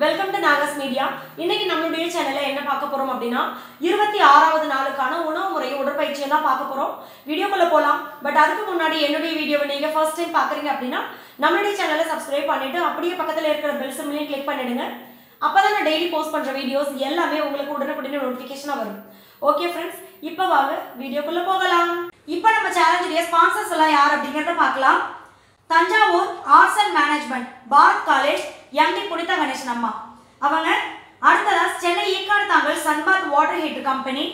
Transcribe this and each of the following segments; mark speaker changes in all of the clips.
Speaker 1: Welcome to நாகஸ் media இன்னைக்கு நம்மளுடைய சேனல்ல என்ன பார்க்க போறோம் அப்படின்னா இருபத்தி ஆறாவது நாளுக்கான உணவு முறை உடற்பயிற்சியை தான் பார்க்க போறோம். வீடியோக்குள்ள போலாம். பட் அதுக்கு முன்னாடி என்னுடைய வீடியோவை நீங்க ஃபர்ஸ்ட் டைம் பாக்குறீங்க அப்படின்னா நம்மளுடைய சேனலை சப்ஸ்கிரைப் பண்ணிட்டு அப்படியே பக்கத்துல இருக்கிற பெல் சிம்லையும் கிளிக் பண்ணிடுங்க. அப்பதான் நான் டெய்லி போஸ்ட் பண்ற வீடியோஸ் எல்லாமே உங்களுக்கு உடனுக்குடனே நோட்டிபிகேஷனா வரும். ஓகே ஃப்ரெண்ட்ஸ் இப்போ வாங்க வீடியோக்குள்ள போகலாம். இப்போ நம்ம சேலஞ்சுடைய ஸ்பான்சர்ஸ் எல்லாம் யார் அப்படிங்கறத பார்க்கலாம். Thanjavur arts and management Bharat college MD Punitha Ganesan அம்மா. அவங்க அடுத்ததா Chennai Ekkadu Thangal Sunbath water heater company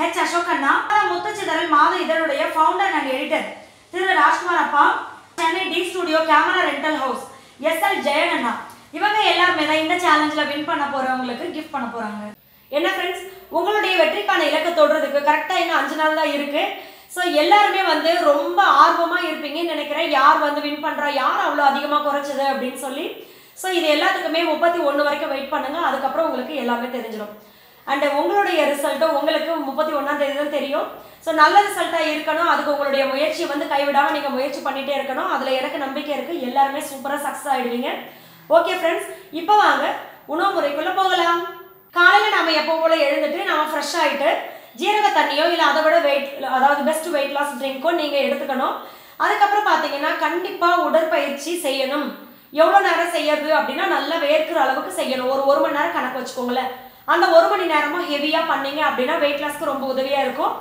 Speaker 1: H Ashok அண்ணா. முத்துச்சிதறல் மாத இதழுடைய founder and editor Thiru Rajkumar அப்பா. Chennai D studio camera rental house S L Jayan அண்ணா. இவங்க எல்லாருமே தான் இந்த சேலஞ்சில் win பண்ண போறவங்களுக்கு கிஃப்ட் பண்ண போறாங்க. என்ன ஃப்ரெண்ட்ஸ் உங்களுடைய வெற்றிக்கான இலக்கை தொடுறதுக்கு கரெக்டாக இன்னும் அஞ்சு நாள் தான் இருக்கு. ஸோ எல்லாருமே வந்து ரொம்ப ஆர்வமாக இருப்பீங்கன்னு நினைக்கிறேன். யார் வந்து வின் பண்ணுறா யார் அவ்வளோ அதிகமாக குறைச்சது அப்படின்னு சொல்லி ஸோ இது எல்லாத்துக்குமே முப்பத்தி ஒன்று வரைக்கும் வெயிட் பண்ணுங்க. அதுக்கப்புறம் உங்களுக்கு எல்லாமே தெரிஞ்சிடும். அண்ட் உங்களுடைய ரிசல்ட்டும் உங்களுக்கு முப்பத்தி ஒன்றாம் தேதி தான் தெரியும். ஸோ நல்ல ரிசல்ட்டாக இருக்கணும். அதுக்கு உங்களுடைய முயற்சியை வந்து கைவிடாமல் நீங்கள் முயற்சி பண்ணிகிட்டே இருக்கணும். அதில் எனக்கு நம்பிக்கை இருக்குது எல்லாருமே சூப்பராக சக்ஸஸ் ஆகிடுவீங்க ஓகே ஃப்ரெண்ட்ஸ் இப்போ வாங்க. உணவு முறைக்குள்ளே போகலாம். காலையில் நம்ம எப்போ போல எழுந்துட்டு நம்ம ஃப்ரெஷ் ஆகிட்டு ஜீரக தண்ணியோ இல்லை அதை விட வெயிட் அதாவது பெஸ்ட் வெயிட் லாஸ் ட்ரிங்க்கோ நீங்கள் எடுத்துக்கணும். அதுக்கப்புறம் பார்த்தீங்கன்னா கண்டிப்பாக உடற்பயிற்சி செய்யணும். எவ்வளோ நேரம் செய்யறது அப்படின்னா நல்லா வேர்க்கிற அளவுக்கு செய்யணும். ஒரு ஒரு மணி நேரம் கணக்கு வச்சுக்கோங்களேன். அந்த ஒரு மணி நேரமும் ஹெவியாக பண்ணீங்க அப்படின்னா வெயிட் லாஸ்க்கு ரொம்ப உதவியாக இருக்கும்.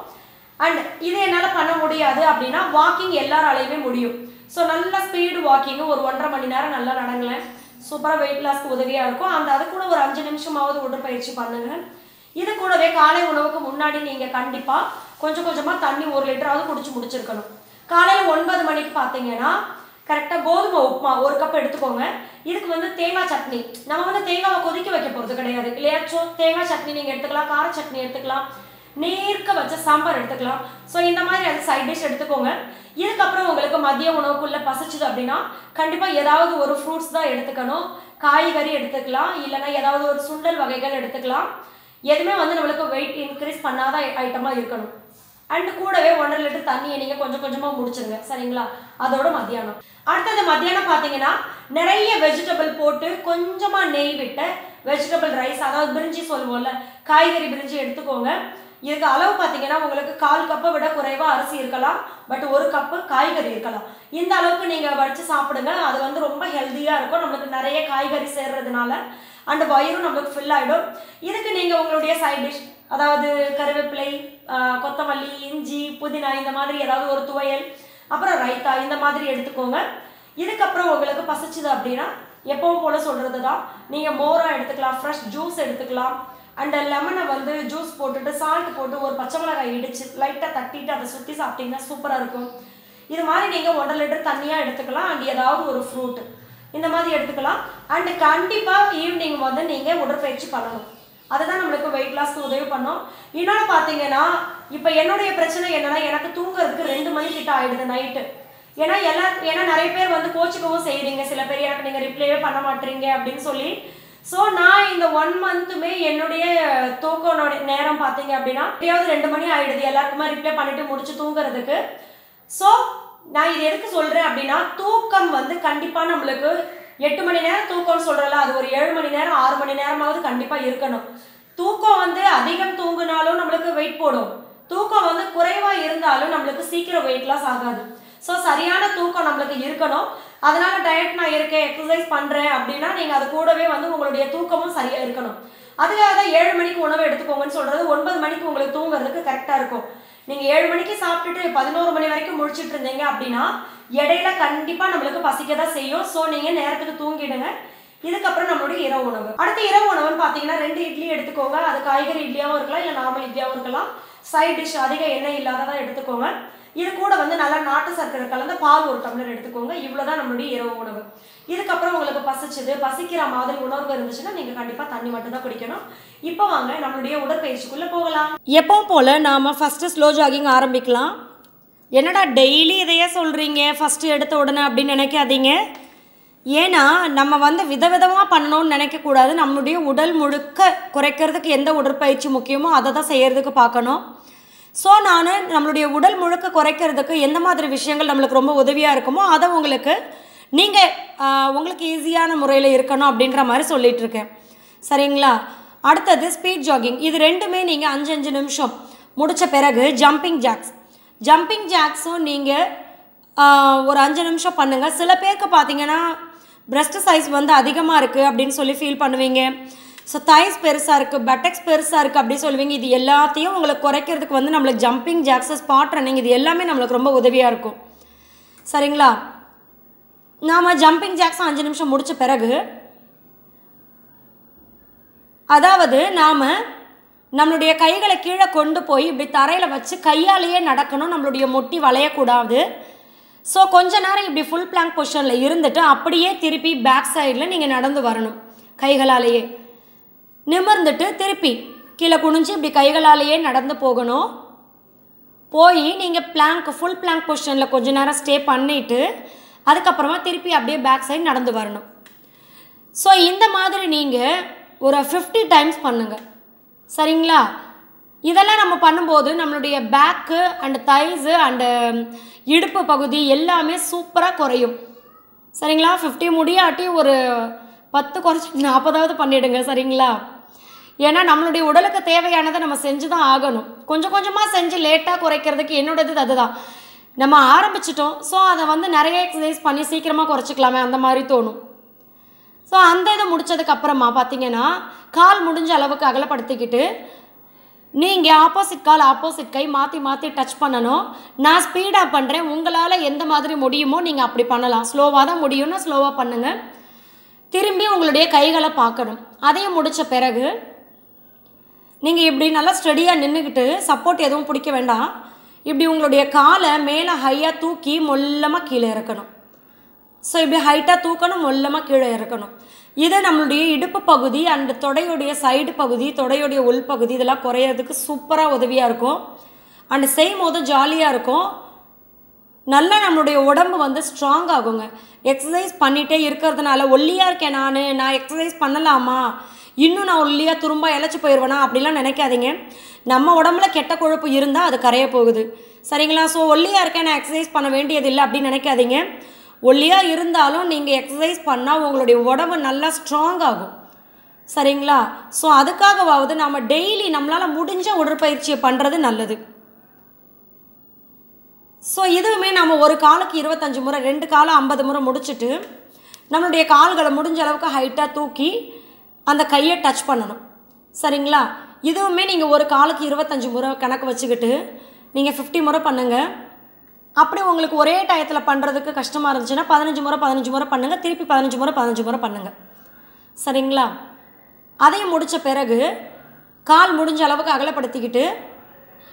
Speaker 1: அண்ட் இது என்னால் பண்ண முடியாது அப்படின்னா வாக்கிங் எல்லாராலையுமே முடியும். ஸோ நல்ல ஸ்பீடு வாக்கிங்கு ஒரு ஒன்றரை மணி நேரம் நல்லா நடங்களேன். சூப்பராக வெயிட் லாஸ்க்கு உதவியாக இருக்கும். அந்த அது கூட ஒரு அஞ்சு நிமிஷமாவது உடற்பயிற்சி பண்ணுங்க. இது கூடவே காலை உணவுக்கு முன்னாடி நீங்கள் கண்டிப்பாக கொஞ்சம் கொஞ்சமாக தண்ணி ஒரு லிட்டராவது குடிச்சு முடிச்சிருக்கணும். காலையில் ஒன்பது மணிக்கு பார்த்தீங்கன்னா கரெக்டாக கோதுமை உப்புமா ஒரு கப் எடுத்துக்கோங்க. இதுக்கு வந்து தேங்காய் சட்னி. நம்ம வந்து தேங்காவை கொதிக்க வைக்க போகிறது கிடையாது இல்லையாச்சும் தேங்காய் சட்னி நீங்கள் எடுத்துக்கலாம் கார சட்னி எடுத்துக்கலாம் நீர்க்க வச்ச சாம்பார் எடுத்துக்கலாம். ஸோ இந்த மாதிரி அது சைட் டிஷ் எடுத்துக்கோங்க. இதுக்கப்புறம் உங்களுக்கு மதிய உணவுக்குள்ளே பசிச்சுது அப்படின்னா கண்டிப்பாக ஏதாவது ஒரு ஃப்ரூட்ஸ் தான் எடுத்துக்கணும். காய்கறி எடுத்துக்கலாம் இல்லைன்னா ஏதாவது ஒரு சுண்டல் வகைகள் எடுத்துக்கலாம். எதுவுமே வந்து நம்மளுக்கு வெயிட் இன்க்ரீஸ் பண்ணாத ஐட்டமாக இருக்கணும். அண்ட் கூடவே ஒன்றரை லிட்டர் தண்ணியை நீங்கள் கொஞ்சம் கொஞ்சமாக முடிச்சிருங்க சரிங்களா? அதோட மத்தியானம். அடுத்தது மத்தியானம் பார்த்தீங்கன்னா நிறைய வெஜிடபிள் போட்டு கொஞ்சமாக நெய் விட்டு வெஜிடபிள் ரைஸ் அதாவது பிரிஞ்சி சொல்லுவோம்ல காய்கறி பிரிஞ்சி எடுத்துக்கோங்க. இதுக்கு அளவு பார்த்தீங்கன்னா உங்களுக்கு கால் கப்பை விட குறைவாக அரிசி இருக்கலாம் பட் ஒரு கப்பு காய்கறி இருக்கலாம். இந்த அளவுக்கு நீங்கள் வடித்து சாப்பிடுங்க. அது வந்து ரொம்ப ஹெல்த்தியாக இருக்கும். நம்மளுக்கு நிறைய காய்கறி சேர்றதுனால அந்த வயிறும் நம்மளுக்கு ஃபில் ஆகிடும் இதுக்கு நீங்கள் உங்களுடைய சைட் டிஷ் அதாவது கருவேப்பிலை கொத்தமல்லி இஞ்சி புதினா இந்த மாதிரி ஏதாவது ஒரு துவையல் ரைத்தா இந்த மாதிரி எடுத்துக்கோங்க. இதுக்கப்புறம் உங்களுக்கு பசிச்சுது அப்படின்னா எப்பவும் போல சொல்கிறது தான் நீங்கள் மோரா எடுத்துக்கலாம் ஃப்ரெஷ் ஜூஸ் எடுத்துக்கலாம். அண்ட் லெமனை வந்து ஜூஸ் போட்டுட்டு சால்ட் போட்டு ஒரு பச்சை மிளகாய் இடிச்சு லைட்டாக தட்டிட்டு அதை சுற்றி சாப்பிட்டீங்கன்னா சூப்பராக இருக்கும். இது மாதிரி நீங்கள் ஒன்றரை லிட்டர் தண்ணியாக எடுத்துக்கலாம். அண்ட் ஏதாவது ஒரு ஃப்ரூட் இந்த மாதிரி எடுத்துக்கலாம். அண்டு கண்டிப்பாக ஈவினிங் வந்து நீங்கள் உடற்பயிற்சி பண்ணணும். அதுதான் நம்மளுக்கு வெயிட் லாஸ்க்கு உதவி பண்ணும். இன்னொன்று பார்த்தீங்கன்னா இப்போ என்னுடைய பிரச்சனை என்னன்னா எனக்கு தூங்குறதுக்கு ரெண்டு மணி கிட்ட ஆயிடுது நைட்டு ஏன்னா எல்லா ஏன்னா நிறைய பேர் வந்து கோச்சிக்கவும் செய்கிறீங்க சில பேர் எனக்கு நீங்கள் ரிப்ளைவே பண்ண மாட்டீங்க அப்படின்னு சொல்லி. ஸோ நான் இந்த ஒன் மந்த்துமே என்னுடைய தூக்கனோட நேரம் பார்த்தீங்க அப்படின்னா எப்படியாவது ரெண்டு மணி ஆயிடுது. எல்லாருக்குமே ரிப்ளை பண்ணிட்டு முடிச்சு தூங்குறதுக்கு. ஸோ நான் இது எதுக்கு சொல்கிறேன் அப்படின்னா தூக்கம் வந்து கண்டிப்பாக நம்மளுக்கு எட்டு மணி நேரம் தூக்கம்னு சொல்கிறல அது ஒரு ஏழு மணி நேரம் ஆறு மணி நேரமாவது கண்டிப்பாக இருக்கணும். தூக்கம் வந்து அதிகம் தூங்குனாலும் நம்மளுக்கு வெயிட் போடும். தூக்கம் வந்து குறைவாக இருந்தாலும் நம்மளுக்கு சீக்கிரம் வெயிட் லாஸ் ஆகாது. ஸோ சரியான தூக்கம் நம்மளுக்கு இருக்கணும். அதனால டயட் நான் இருக்கேன் எக்ஸசைஸ் பண்ணுறேன் அப்படின்னா நீங்கள் அது கூடவே வந்து உங்களுடைய தூக்கமும் சரியாக இருக்கணும். அதுக்காக தான் ஏழு மணிக்கு உணவு எடுத்துக்கோங்கன்னு சொல்கிறது ஒன்பது மணிக்கு உங்களுக்கு தூங்குறதுக்கு கரெக்டாக இருக்கும். நீங்கள் ஏழு மணிக்கு சாப்பிட்டுட்டு பதினோரு மணி வரைக்கும் முடிச்சிட்டு இருந்தீங்க அப்படின்னா இடையில கண்டிப்பாக நம்மளுக்கு பசிக்க தான் செய்யும். ஸோ நீங்கள் நேரத்துக்கு தூங்கிடுங்க. இதுக்கப்புறம் நம்மளுடைய இரவு உணவு. அடுத்து இரவு உணவுன்னு பார்த்தீங்கன்னா ரெண்டு இட்லி எடுத்துக்கோங்க. அது காய்கறி இட்லியாகவும் இருக்கலாம் இல்லை நார்மல் இட்லியாகவும் இருக்கலாம். சைட் டிஷ் அதிக எண்ணெய் இல்லாததாக எடுத்துக்கோங்க. இது கூட வந்து நல்லா நாட்டு சர்க்கரை கலந்து பால் ஒரு டம்ளர் எடுத்துக்கோங்க. இவ்வளோதான் நம்மளுடைய இரவு உணவு. இதுக்கப்புறம் உங்களுக்கு பசிச்சது பசிக்கிற மாதிரி உணவு இருந்துச்சுன்னா நீங்கள் கண்டிப்பாக தண்ணி மட்டும் தான் குடிக்கணும். இப்போ வாங்க நம்மளுடைய உடற்பயிற்சிக்குள்ளே போகலாம். எப்போ போல் நாம் ஃபஸ்ட்டு ஸ்லோ ஜாகிங் ஆரம்பிக்கலாம். என்னடா டெய்லி இதையே சொல்கிறீங்க ஃபஸ்ட்டு எடுத்த உடனே அப்படின்னு நினைக்காதீங்க. ஏன்னா நம்ம வந்து விதவிதமாக பண்ணணும்னு நினைக்கக்கூடாது நம்மளுடைய உடல் முழுக்க குறைக்கிறதுக்கு எந்த உடற்பயிற்சி முக்கியமோ அதை தான் செய்கிறதுக்கு பார்க்கணும். ஸோ நான் நம்மளுடைய உடல் முழுக்க குறைக்கிறதுக்கு எந்த மாதிரி விஷயங்கள் நம்மளுக்கு ரொம்ப உதவியாக இருக்குமோ அதை உங்களுக்கு நீங்கள் உங்களுக்கு ஈஸியான முறையில் இருக்கணும் அப்படின்ற மாதிரி சொல்லிகிட்ருக்கேன் சரிங்களா? அடுத்தது ஸ்பீட் ஜாகிங் இது ரெண்டுமே நீங்கள் அஞ்சு அஞ்சு நிமிஷம் முடித்த பிறகு ஜம்பிங் ஜாக்ஸ் ஜம்பிங் ஜாக்ஸும் நீங்கள் ஒரு அஞ்சு நிமிஷம் பண்ணுங்கள் சில பேருக்கு பார்த்தீங்கன்னா பிரஸ்ட் சைஸ் வந்து அதிகமாக இருக்குது அப்படின்னு சொல்லி ஃபீல் பண்ணுவீங்க. ஸோ தைஸ் பெருசாக இருக்குது பட்டக்ஸ் பெருசாக இருக்குது அப்படி சொல்லுவீங்க. இது எல்லாத்தையும் உங்களுக்கு குறைக்கிறதுக்கு வந்து நம்மளுக்கு ஜம்பிங் ஜாக்ஸஸ் ஸ்பாட் ரன்னிங் இது எல்லாமே நம்மளுக்கு ரொம்ப உதவியாக இருக்கும். சரிங்களா? நாம் ஜம்பிங் ஜாக்ஸும் அஞ்சு நிமிஷம் முடித்த பிறகு அதாவது நாம் நம்மளுடைய கைகளை கீழே கொண்டு போய் இப்படி தரையில் வச்சு கையாலேயே நடக்கணும் நம்மளுடைய முட்டி வளையக்கூடாது. ஸோ கொஞ்ச நேரம் இப்படி ஃபுல் பிளாங்க் பொசிஷனில் இருந்துட்டு அப்படியே திருப்பி பேக் சைடில் நீங்கள் நடந்து வரணும் கைகளாலேயே. நிமிர்ந்துட்டு திருப்பி கீழே குனிஞ்சு இப்படி கைகளாலேயே நடந்து போகணும். போய் நீங்கள் பிளாங்க் ஃபுல் பிளாங்க் பொசிஷனில் கொஞ்ச நேரம் ஸ்டே பண்ணிவிட்டு அதுக்கப்புறமா திருப்பி அப்படியே பேக் சைடு நடந்து வரணும். ஸோ இந்த மாதிரி நீங்கள் ஒரு ஃபிஃப்டி டைம்ஸ் பண்ணுங்கள் சரிங்களா? இதெல்லாம் நம்ம பண்ணும்போது நம்மளுடைய பேக்கு அண்டு தைஸு அண்டு இடுப்பு பகுதி எல்லாமே சூப்பராக குறையும். சரிங்களா? ஃபிஃப்டி முடியாட்டி ஒரு பத்து குறைச்சி நாற்பதாவது பண்ணிவிடுங்க சரிங்களா? ஏன்னா நம்மளுடைய உடலுக்கு தேவையானதை நம்ம செஞ்சு தான் ஆகணும். கொஞ்சம் கொஞ்சமாக செஞ்சு லேட்டாக குறைக்கிறதுக்கு என்னோடது அதுதான். நம்ம ஆரம்பிச்சிட்டோம். ஸோ அதை வந்து நிறைய எக்ஸசைஸ் பண்ணி சீக்கிரமாக குறைச்சிக்கலாமே அந்த மாதிரி தோணும். ஸோ அந்த இதை முடித்ததுக்கு அப்புறமா பார்த்தீங்கன்னா கால் முடிஞ்ச அளவுக்கு அகலப்படுத்திக்கிட்டு நீங்கள் ஆப்போசிட் கால் ஆப்போசிட் கை மாற்றி மாற்றி டச் பண்ணணும். நான் ஸ்பீடாக பண்ணுறேன் உங்களால் எந்த மாதிரி முடியுமோ நீங்கள் அப்படி பண்ணலாம். ஸ்லோவாக தான் முடியும்னா ஸ்லோவாக பண்ணுங்கள் திரும்பி உங்களுடைய கைகளை பார்க்கணும். அதையும் முடித்த பிறகு நீங்கள் இப்படி நல்லா ஸ்டடியாக நின்றுக்கிட்டு சப்போர்ட் எதுவும் பிடிக்க வேண்டாம். இப்படி உங்களுடைய காலை மேலே ஹையாக தூக்கி மொல்லமாக கீழே இறக்கணும். ஸோ இப்படி ஹைட்டாக தூக்கணும் மொல்லமாக கீழே இறக்கணும். இதை நம்மளுடைய இடுப்பு பகுதி அண்ட் தொடையுடைய சைடு பகுதி தொடையுடைய உள்பகுதி இதெல்லாம் குறையிறதுக்கு சூப்பராக உதவியாக இருக்கும். அண்ட் செய்யும் போது ஜாலியாக இருக்கும். நல்லா நம்மளுடைய உடம்பு வந்து ஸ்ட்ராங் ஆகுங்க. எக்ஸசைஸ் பண்ணிகிட்டே இருக்கிறதுனால ஒல்லியாக இருக்கேன் நான் நான் எக்ஸசைஸ் பண்ணலாமா? இன்னும் நான் ஒல்லியாக திரும்ப இழைச்சி போயிடுவேனா அப்படிலாம் நினைக்காதீங்க. நம்ம உடம்புல கெட்ட கொழுப்பு இருந்தால் அது கரைய போகுது. சரிங்களா? ஸோ ஒல்லியாக இருக்கேன் நான் எக்ஸசைஸ் பண்ண வேண்டியதில்லை அப்படின்னு நினைக்காதீங்க. ஒல்லியாக இருந்தாலும் நீங்கள் எக்ஸசைஸ் பண்ணால் உங்களுடைய உடம்பு நல்லா ஸ்ட்ராங் ஆகும். சரிங்களா? ஸோ அதுக்காகவாவது நம்ம டெய்லி நம்மளால் முடிஞ்ச உடற்பயிற்சியை பண்ணுறது நல்லது. ஸோ இதுவுமே நம்ம ஒரு காலுக்கு இருபத்தஞ்சி முறை ரெண்டு காலம் ஐம்பது முறை முடிச்சுட்டு நம்மளுடைய கால்களை முடிஞ்ச அளவுக்கு ஹைட்டாக தூக்கி அந்த கையை டச் பண்ணணும். சரிங்களா? இதுவுமே நீங்கள் ஒரு காலுக்கு இருபத்தஞ்சி முறை கணக்கு வச்சுக்கிட்டு நீங்கள் ஃபிஃப்டி முறை பண்ணுங்கள் அப்படி உங்களுக்கு ஒரே டயத்தில் பண்ணுறதுக்கு கஷ்டமாக இருந்துச்சுன்னா பதினஞ்சு முறை பதினஞ்சு முறை பண்ணுங்கள் திருப்பி பதினஞ்சு முறை பதினஞ்சு முறை பண்ணுங்கள் சரிங்களா? அதையும் முடித்த பிறகு கால் முடிஞ்ச அளவுக்கு அகலப்படுத்திக்கிட்டு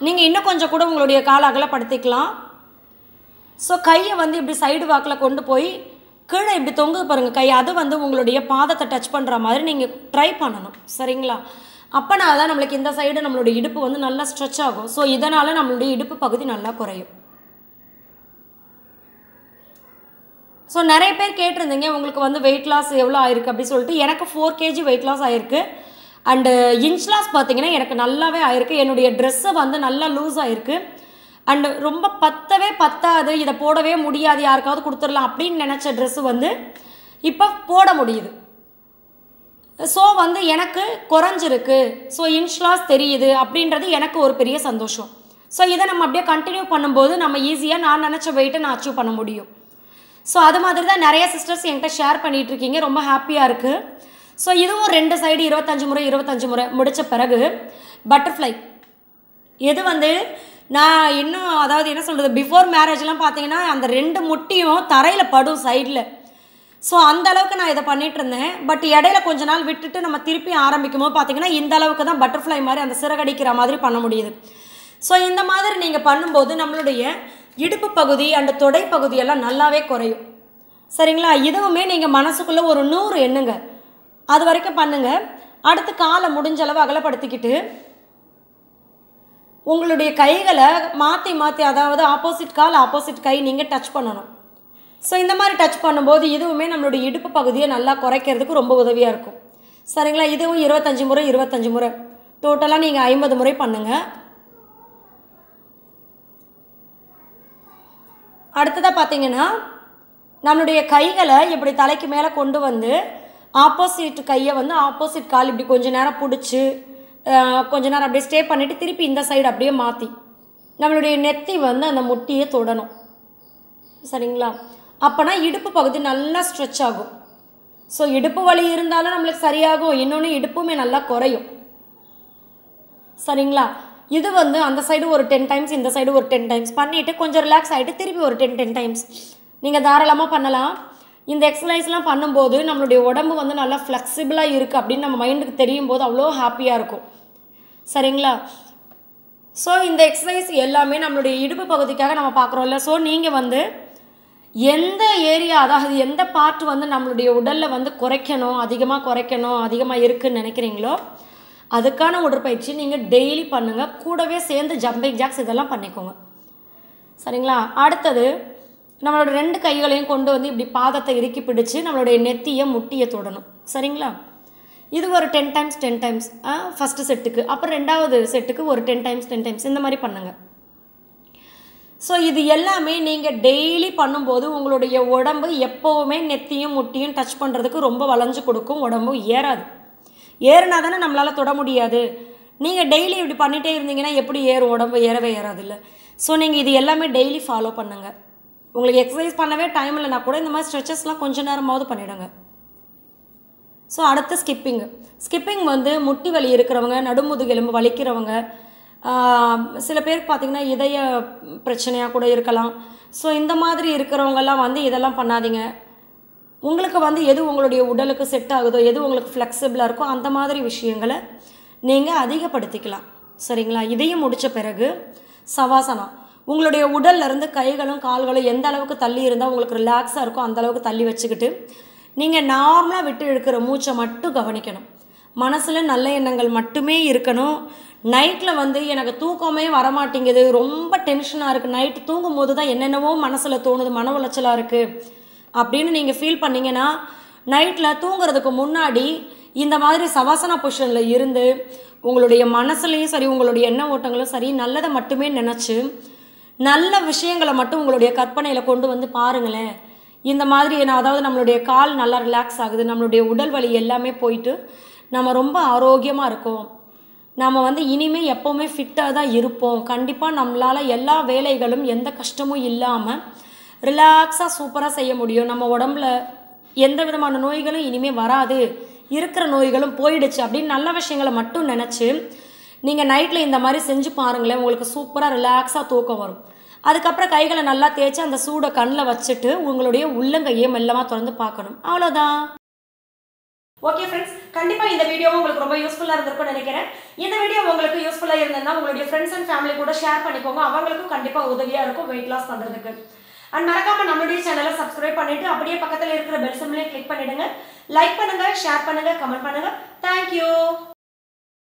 Speaker 1: நீங்கள் இன்னும் கொஞ்சம் கூட உங்களுடைய காலை அகலப்படுத்திக்கலாம். ஸோ கையை வந்து இப்படி சைடு வாக்கில் கொண்டு போய் கீழே இப்படி தொங்குது பாருங்கள் கை. அது வந்து உங்களுடைய பாதத்தை டச் பண்ணுற மாதிரி நீங்கள் ட்ரை பண்ணணும். சரிங்களா? அப்போனா தான் நம்மளுக்கு இந்த சைடு நம்மளுடைய இடுப்பு வந்து நல்லா ஸ்ட்ரெச் ஆகும். ஸோ இதனால் நம்மளுடைய இடுப்பு பகுதி நல்லா குறையும். ஸோ நிறைய பேர் கேட்டிருந்தீங்க உங்களுக்கு வந்து வெயிட் லாஸ் எவ்வளோ ஆயிருக்கு அப்படின்னு சொல்லிட்டு. எனக்கு ஃபோர் கேஜி வெயிட் லாஸ் ஆயிருக்கு. அண்டு இன்ச் லாஸ் பார்த்தீங்கன்னா எனக்கு நல்லாவே ஆயிருக்கு. என்னுடைய ட்ரெஸ்ஸு வந்து நல்லா லூஸ் ஆயிருக்கு. அண்டு ரொம்ப பத்தவே பத்தாது. இதை போடவே முடியாது. யாருக்காவது கொடுத்துடலாம் அப்படின்னு நினச்ச ட்ரெஸ்ஸு வந்து இப்போ போட முடியுது. ஸோ வந்து எனக்கு குறைஞ்சிருக்கு. ஸோ இன்ச்லாஸ் தெரியுது அப்படின்றது எனக்கு ஒரு பெரிய சந்தோஷம். ஸோ இதை நம்ம அப்படியே கண்டினியூ பண்ணும்போது நம்ம ஈஸியாக நான் நினச்ச வெயிட்டை நான் அச்சீவ் பண்ண முடியும். ஸோ அது மாதிரி தான் நிறைய சிஸ்டர்ஸ் என்கிட்ட ஷேர் பண்ணிகிட்டு இருக்கீங்க ரொம்ப ஹாப்பியாக இருக்குது ஸோ இதுவும் ரெண்டு சைடு இருபத்தஞ்சு முறை இருபத்தஞ்சு முறை முடித்த பிறகு பட்டர்ஃப்ளை எது வந்து நான் இன்னும் அதாவது என்ன சொல்கிறது பிஃபோர் மேரேஜ்லாம் பார்த்தீங்கன்னா அந்த ரெண்டு முட்டியும் தரையில் படும் சைடில் ஸோ அந்த அளவுக்கு நான் இதை பண்ணிகிட்டு இருந்தேன் பட் இடையில கொஞ்ச நாள் விட்டுட்டு நம்ம திருப்பி ஆரம்பிக்கும் போது பார்த்தீங்கன்னா இந்த அளவுக்கு தான் பட்டர்ஃப்ளை மாதிரி அந்த சிறகடிக்கிற மாதிரி பண்ண முடியுது. ஸோ இந்த மாதிரி நீங்கள் பண்ணும்போது நம்மளுடைய இடுப்பு பகுதி அந்த தொடை பகுதியெல்லாம் நல்லாவே குறையும். சரிங்களா? இதுவுமே நீங்கள் மனசுக்குள்ளே ஒரு நூறு எண்ணுங்க. அது வரைக்கும் பண்ணுங்க. அடுத்து காலை முடிஞ்ச அளவு அகலப்படுத்திக்கிட்டு உங்களுடைய கைகளை மாற்றி மாற்றி அதாவது ஆப்போசிட் கால் ஆப்போசிட் கை நீங்கள் டச் பண்ணணும். ஸோ இந்த மாதிரி டச் பண்ணும்போது இதுவுமே நம்மளுடைய இடுப்பு பகுதியை நல்லா குறைக்கிறதுக்கு ரொம்ப உதவியாக இருக்கும். சரிங்களா? இதுவும் இருபத்தஞ்சி முறை இருபத்தஞ்சி முறை. டோட்டலாக நீங்கள் ஐம்பது முறை பண்ணுங்கள் அடுத்ததாக பார்த்தீங்கன்னா நம்மளுடைய கைகளை இப்படி தலைக்கு மேலே கொண்டு வந்து ஆப்போசிட் கையை வந்து ஆப்போசிட் கால் இப்படி கொஞ்ச நேரம் பிடிச்சி கொஞ்ச நேரம் அப்படியே ஸ்டே பண்ணிவிட்டு திருப்பி இந்த சைடு அப்படியே மாற்றி நம்மளுடைய நெத்தி வந்து அந்த முட்டியை தொடணும். சரிங்களா? அப்போனா இடுப்பு பகுதி நல்லா ஸ்ட்ரெச் ஆகும். ஸோ இடுப்பு வலி இருந்தாலும் நம்மளுக்கு சரியாகும். இன்னொன்று இடுப்புமே நல்லா குறையும். சரிங்களா? இது வந்து அந்த சைடு ஒரு டென் டைம்ஸ் இந்த சைடு ஒரு டென் டைம்ஸ் பண்ணிவிட்டு கொஞ்சம் ரிலாக்ஸ் ஆகிட்டு திருப்பி ஒரு டென் டென் டைம்ஸ் நீங்கள் தாராளமாக பண்ணலாம். இந்த எக்ஸசைஸ்லாம் பண்ணும்போது நம்மளுடைய உடம்பு வந்து நல்லா ஃப்ளெக்சிபிளாக இருக்குது அப்படின்னு நம்ம மைண்டுக்கு தெரியும் போது அவ்வளோ ஹாப்பியாக இருக்கும். சரிங்களா? ஸோ இந்த எக்ஸசைஸ் எல்லாமே நம்மளுடைய இடுப்பு பகுதிக்காக நம்ம பார்க்குறோம்ல. ஸோ நீங்கள் வந்து எந்த ஏரியா அதாவது எந்த பார்ட் வந்து நம்மளுடைய உடலில் வந்து குறைக்கணும் அதிகமாக குறைக்கணும் அதிகமாக இருக்குன்னு நினைக்கிறீங்களோ அதுக்கான உடற்பயிற்சி நீங்கள் டெய்லி பண்ணுங்கள் கூடவே சேர்ந்து ஜம்பிங் ஜாக்ஸ் இதெல்லாம் பண்ணிக்கோங்க. சரிங்களா? அடுத்தது நம்மளோட ரெண்டு கைகளையும் கொண்டு வந்து இப்படி பாதத்தை இறுக்கி பிடிச்சு நம்மளுடைய நெத்தியை முட்டியை தொடணும். சரிங்களா? இது ஒரு ten times ten times first செட்டுக்கு அப்புறம் ரெண்டாவது செட்டுக்கு ஒரு டென் டைம்ஸ் டென் டைம்ஸ் இந்த மாதிரி பண்ணுங்கள் ஸோ இது எல்லாமே நீங்கள் டெய்லி பண்ணும்போது உங்களுடைய உடம்பு எப்போவுமே நெத்தியும் முட்டியும் டச் பண்ணுறதுக்கு ரொம்ப வளைஞ்சு கொடுக்கும். உடம்பும் ஏறாது. ஏறுனா தானே நம்மளால் தொட முடியாது. நீங்கள் டெய்லி இப்படி பண்ணிகிட்டே இருந்தீங்கன்னா எப்படி ஏறும் உடம்பு ஏறவே ஏறாதுல்ல. ஸோ நீங்கள் இது எல்லாமே டெய்லி ஃபாலோ பண்ணுங்கள் உங்களுக்கு எக்ஸசைஸ் பண்ணவே டைம் இல்லைனா கூட இந்த மாதிரி ஸ்ட்ரெச்சஸ்லாம் கொஞ்ச நேரமாவது பண்ணிவிடுங்க ஸோ அடுத்து ஸ்கிப்பிங் ஸ்கிப்பிங் வந்து முட்டி வலி இருக்கிறவங்க நடுமுதுகெலும்பு வலிக்கிறவங்க சில பேருக்கு பார்த்திங்கன்னா இதய பிரச்சனையாக கூட இருக்கலாம். ஸோ இந்த மாதிரி இருக்கிறவங்கெல்லாம் வந்து இதெல்லாம் பண்ணாதீங்க. உங்களுக்கு வந்து எது உங்களுடைய உடலுக்கு செட் ஆகுதோ எது உங்களுக்கு ஃப்ளெக்சிபிளாக இருக்கோ அந்த மாதிரி விஷயங்களை நீங்கள் அதிகப்படுத்திக்கலாம். சரிங்களா? இதையும் முடித்த பிறகு சவாசனம். உங்களுடைய உடல்லேருந்து கைகளும் கால்களும் எந்த அளவுக்கு தள்ளி இருந்தால் உங்களுக்கு ரிலாக்ஸாக இருக்கோ அந்த அளவுக்கு தள்ளி வச்சுக்கிட்டு நீங்கள் நார்மலாக விட்டு இழுக்கிற மூச்சை மட்டும் கவனிக்கணும். மனசில் நல்ல எண்ணங்கள் மட்டுமே இருக்கணும். நைட்டில் வந்து எனக்கு தூக்கமே வரமாட்டேங்குது. ரொம்ப டென்ஷனாக இருக்குது நைட்டு தூங்கும் போது தான் என்னென்னவோ மனசில் தோணுது. மன உளைச்சலாக இருக்குது அப்படின்னு நீங்கள் ஃபீல் பண்ணிங்கன்னா நைட்டில் தூங்குறதுக்கு முன்னாடி இந்த மாதிரி சவாசனா பொசிஷனில் இருந்து உங்களுடைய மனசுலையும் சரி உங்களுடைய எண்ண ஓட்டங்களும் சரி நல்லதை மட்டுமே நினச்சி நல்ல விஷயங்களை மட்டும் உங்களுடைய கற்பனையில் கொண்டு வந்து பாருங்களேன். இந்த மாதிரி நான் அதாவது நம்மளுடைய கால் நல்லா ரிலாக்ஸ் ஆகுது நம்மளுடைய உடல் வலி எல்லாமே போயிட்டு நம்ம ரொம்ப ஆரோக்கியமாக இருக்கோம். நம்ம வந்து இனிமேல் எப்போவுமே ஃபிட்டாக தான் இருப்போம். கண்டிப்பாக நம்மளால் எல்லா வேலைகளும் எந்த கஷ்டமும் இல்லாமல் ரிலாக்ஸாக சூப்பராக செய்ய முடியும். நம்ம உடம்புல எந்த விதமான நோய்களும் இனிமேல் வராது. இருக்கிற நோய்களும் போயிடுச்சு அப்படின்னு நல்ல விஷயங்களை மட்டும் நினச்சி நீங்கள் நைட்டில் இந்த மாதிரி செஞ்சு பாருங்களேன் உங்களுக்கு சூப்பராக ரிலாக்ஸாக தூக்கம் வரும். அதுக்கப்புறம் கைகளை நல்லா தேய்ச்சி அந்த சூடை கண்ணில் வச்சுட்டு உங்களுடைய உள்ளங்கையை மெல்லமாக திறந்து பார்க்கணும். அவ்வளோதான் ஓகே ஃப்ரெண்ட்ஸ் கண்டிப்பாக இந்த வீடியோ உங்களுக்கு ரொம்ப யூஸ்ஃபுல்லாக இருந்திருக்கும்னு நினைக்கிறேன். இந்த வீடியோ உங்களுக்கு யூஸ்ஃபுல்லாக இருந்ததுன்னா உங்களுடைய ஃப்ரெண்ட்ஸ் அண்ட் ஃபேமிலி கூட ஷேர் பண்ணிக்கோங்க. அவங்களுக்கும் கண்டிப்பாக உதவியாக இருக்கும் வெயிட் லாஸ் பண்ணுறதுக்கு அண்ட் மறக்காம நம்மளுடைய சேனலை சப்ஸ்கிரைப் பண்ணிட்டு அப்படியே பக்கத்தில் இருக்கிற பெல் சிம்லேயே கிளிக் பண்ணிடுங்க. லைக் பண்ணுங்க ஷேர் பண்ணுங்க கமெண்ட் பண்ணுங்க. தேங்க்யூ